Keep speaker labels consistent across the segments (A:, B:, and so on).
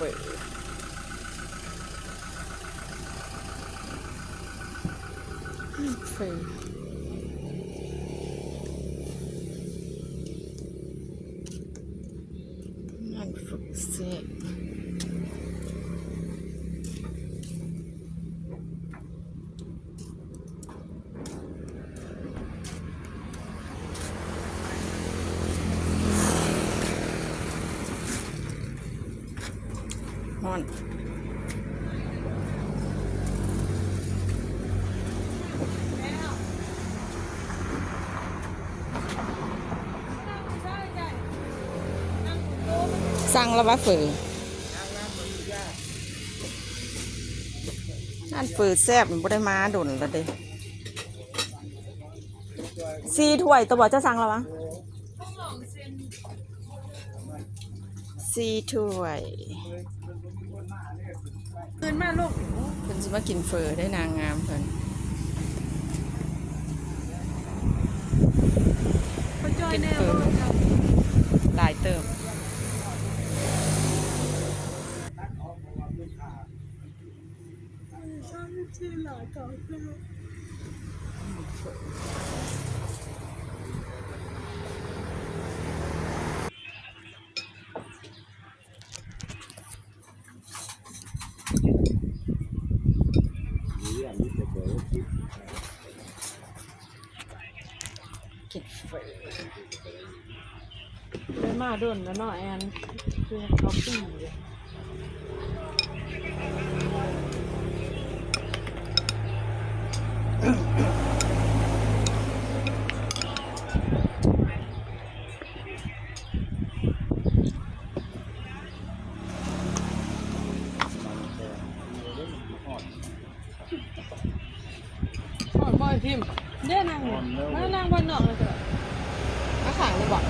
A: เว้ยเฟ้ยนั่นฝึกเสก ฮอนสั่งแล้วว่าฝือนั่นฝือแซ่บมันบ่ได้มาดนแล้วเด้ซีถ้วยตัวบอกจะสั่งแล้ววะซีถ้วย
B: นมาลูก
A: เพิ่นสิมากินเฟอได้นางงามเพิ่น
B: เขาจอยแน่
A: กินเฟิร์มหลายเติม
B: ชื่อหล่อเก่าเพื่อน
A: กินเฟอ
B: ได้ มาโดนแล้วเนาะแอนคือเขาปีเลยหอดบ่อยพิมพ์เด้นางมานั่งบนนอกเลยก็ได้
A: มาขางเลยบอก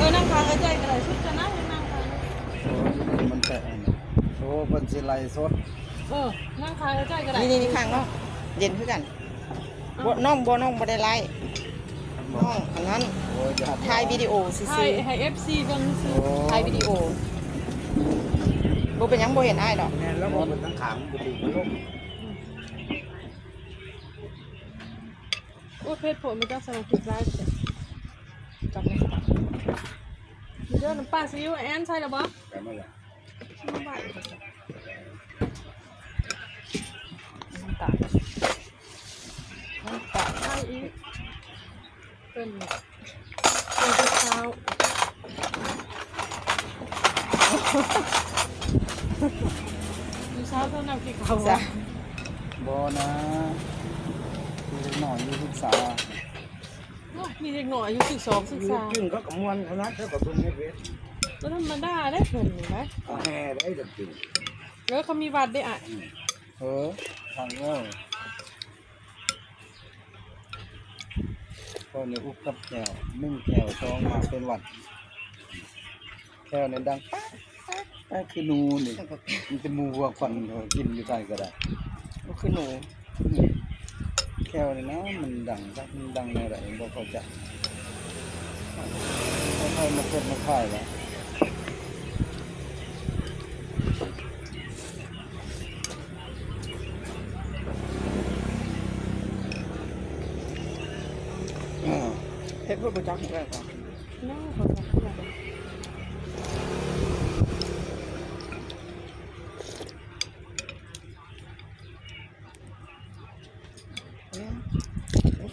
B: เออนั่งคางกระจายก็ได้ชุดจะนั่งนั่งคาง
C: มันแต่อันน่ะโอ้เพิ่นสิไล่สด
B: เออนั่งคางกระจายก็ได้
A: นี่นี่นี่ข้างเนาะเย็นคือกันบ่น้องบ่น้องบ่ได้ไล่น้องอันนั้น
C: โอ้ยอย่า
A: ถ่ายวิดีโอซื่
B: ให้
A: อ
B: ให้เอฟซีเบิ่งซื้อ
C: โอ้
A: ๆถ่ายวิดีโอบ่เป็นหยังบ่เห็นอ้ายดอก
C: แม่นแล้วมันทั้งขางบ่ดีลง
B: โอ้เพชรผมไม่ต้องสนับสนุนได้จ้ะ
A: จับไม่ได้
B: มี เรื่องน้ำปลาซีอิ๊วแอนใช่หรือเปล่า
C: แต่มาแล้ว
A: น้ำตาลน้ำตาลน้ำตาล
B: ใช่อีกเป็นเป็นเช้าดูเช้าเท่านั้นกี่เขา
A: จ้ะ
C: บ่นะมีเล็กน้อยอยู่ศึกษา
B: มีเด็กหน่อยอายุสิบสองสิบสาม
C: กินก็กำมวนคณะเท่ากับเพิ่นไม่เวท
B: ก็ธรรมดาได้เพิ่นเห็นไหม
C: เอาแห่ได้จังกิน
B: แล้วเขามีวัดได้อะ
C: เออทางเอ้ยก็เนี่ยอุกกับแก้วนึ่งแก้วซองมาเป็นหวัดแก้วเนี่ยดังป๊ากป๊ากป๊ากคือหนูนี่มันจะมูวัวควันเขากินอยู่ใต้ก็ได้
A: ก็คือหนู
C: แก้วนี่นะมันดังครับมันดังในไรบ่เข้าใจไม่ค่อยมาเกิดมาค่ายแล้วอ่า
A: เพชรบ่รู้จักแล้วก็
B: น่าเขาจะพูดอะไร
A: รู้จักพักกั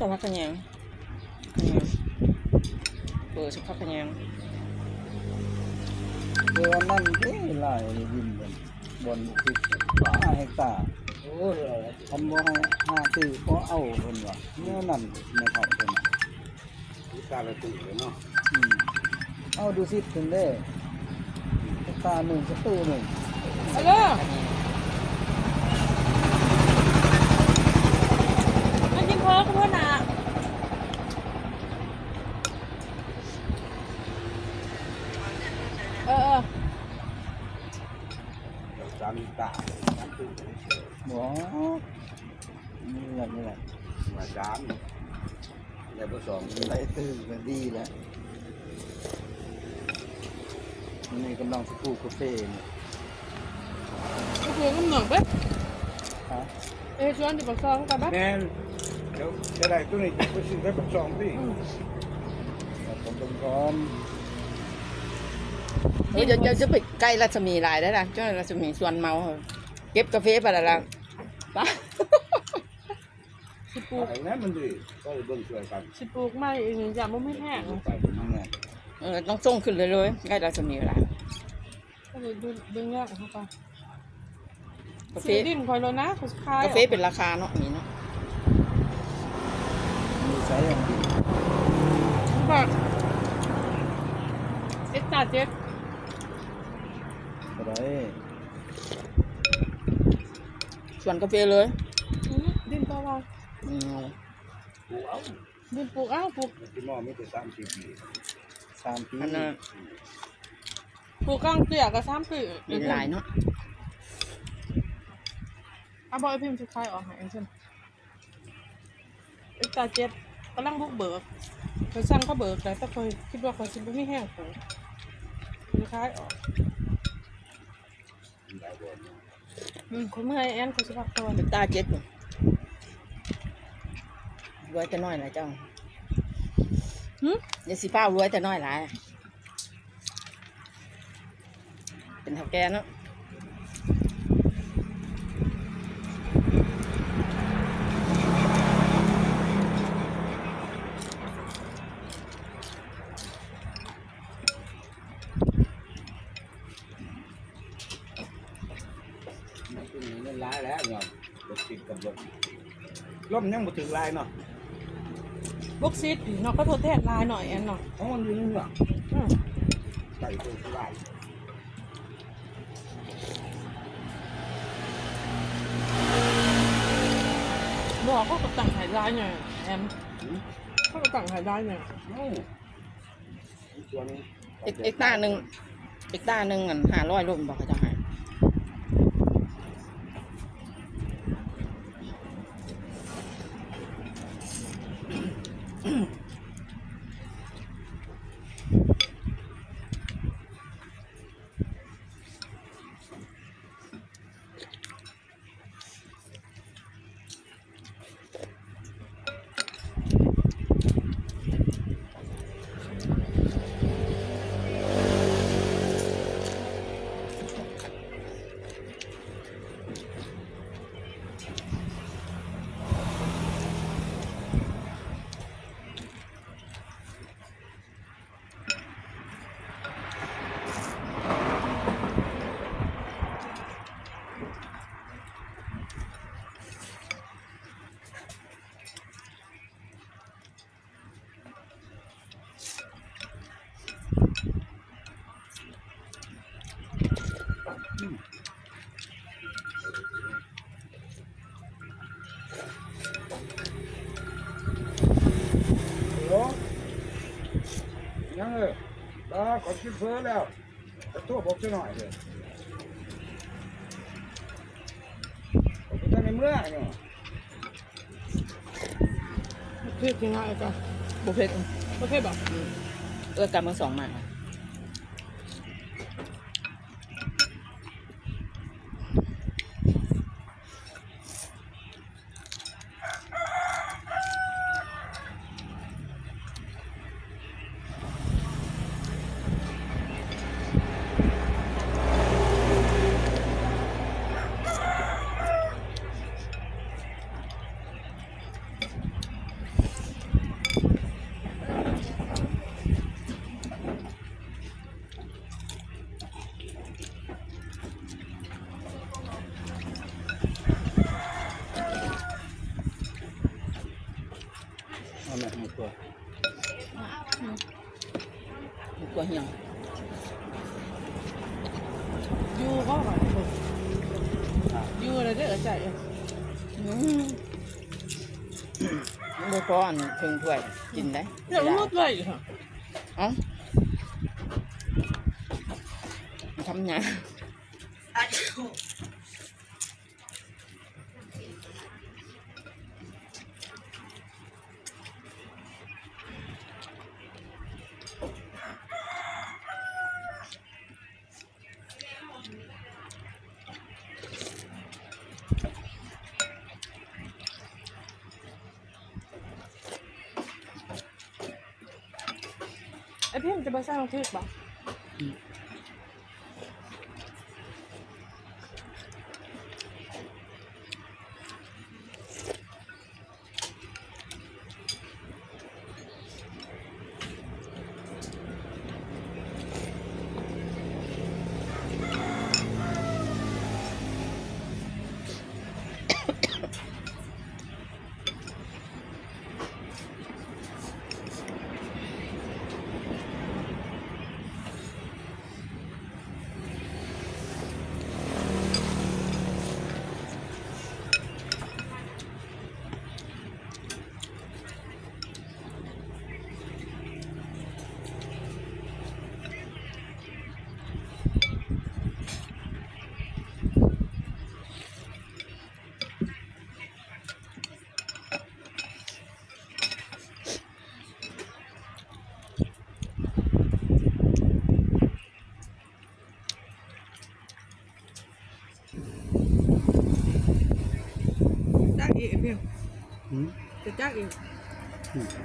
A: นยังกันยังเปิดสักพักกันยัง
C: เดือนนั้นเด้หลายวินบนบนคือป้าเฮกตาโอ้ยทำบ่ให้ห้าตื้อเพราะเอาเพิ่นว่าเนี่ยนั่นในเขาเพิ่นน่
D: ตาละตุ่เลยเนาะ
C: เอาดูสิเพิ่นเด้ตาหนึ่งสตื้อหนึ่ง
B: เอาเลยมันกินเพ้อกับเพื่อนอะเออเออ
D: จานตาจานตุ่
C: บ่นี่แหละนี่แหละ
D: มาจานแล้วก็สอง
C: ไล่ตื้อก็ดีแล้วนี่กำลังสกูกาแฟเนี่
B: ก็คือก็เหมือนเป๊ะ
C: ฮะ
B: เอชวนที่ปากซองกันปะ
D: แน่นเดี๋ยวจะได้ตัวนี้ไปซื้อได้แบบสองพี่
B: อืม
C: แต่ผมเป็นพร้อม
A: ฮ้ยเดี๋ยวเดี๋ยวจะไปใกล้รัศมีหลายได้ละเจ้ารัศมีส่วนเมาเก็บกาแฟไปและละปะ
B: สิปลูก
D: ไอ้นั้นมันดีก็เบิ่งช่วยกัน
B: สิปลูกไม่อีกหนึ่งอย่างมันไม่แห้ง
D: ไป
C: เนี่ย
A: เออต้องส่งขึ้นเลยเลยใกล้รัศมีหลาย
B: ก็เลยดึงดึงแยกเข้าไป
A: กาแฟ
B: ซื้อดินคอยแล้วนะเขาขาย
A: กาแฟเป็นราคาเนาะนี่เนาะ
C: มีใช้อย่างดี
B: แบบเอ็ดจ่าเจ็ด
C: ก็ได้
A: ส่วนกาแฟเลย
B: อื้อดินเปล่าวะ
A: อืม
D: กูเอา
B: ดินปลูกอ้าวปลูก
D: ที่หม้อไม่แต่สามสี่ปี
C: สามปี
A: อันนั้น
B: ปลูกกลางเตี้ยกับซ้ำปี
A: เป็นหลายเนาะ
B: เอาบอกไอ้พิมพ์สุดท้ายออกหาเองใช่ไหมเอ็ดจ่าเจ็ดกำลังบุกเบิกเคยสั่งเขาเบิกแต่แต่เคยคิดว่าเขาสิบุไม่แห้งปลูกสุดท้ายออก
D: หลายคน
B: อืมคนเมื่อยแอนเขาสิพักตอน
A: เป็นตาเจ็ดอยู่รวยแต่น้อยหลายเจ้า
B: หึ
A: อย่าสิฟ้ารวยแต่น้อยหลายเป็นเท่าแก่เนาะ
D: ร้ายแล้วเนาะรถติดกับรถล่มยังบ่ถึงลายเนาะ
B: บกซีดเนาะก็ทษแทนลายหน่อยแอนเนาะ
D: เพราะมันอยู่นี่เนาะ
B: อืม
D: ไก่ตัวลาย
B: บอกเขาก็ตั้งหายลายเนี่ยแอมเขาก็ตั้งหายลายเนี่ย
D: อ้ตัวนี้
A: เอกเอกตาหนึ่งเอกตาหนึ่งอันห้าร้อยรูปบอกเขาจะให้
D: โอ้ยังเลยตาขอคิดเพ้อแล้วขอโทษบอกซะหน่อยเลยผมจะในเมื่อเนาะ
B: เพื่อจริงๆจ้ะ
A: บุฟเฟ่ต์
B: โอเคบอก
A: เออกำมือสองมา
C: เอา แม่หมดตัว
A: กลัวเหี่ยว
B: ยูเขาแบบยูอะไจะ
A: ไป
B: สร้างทึกบ่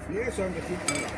D: Hier zijn de gitmiyor?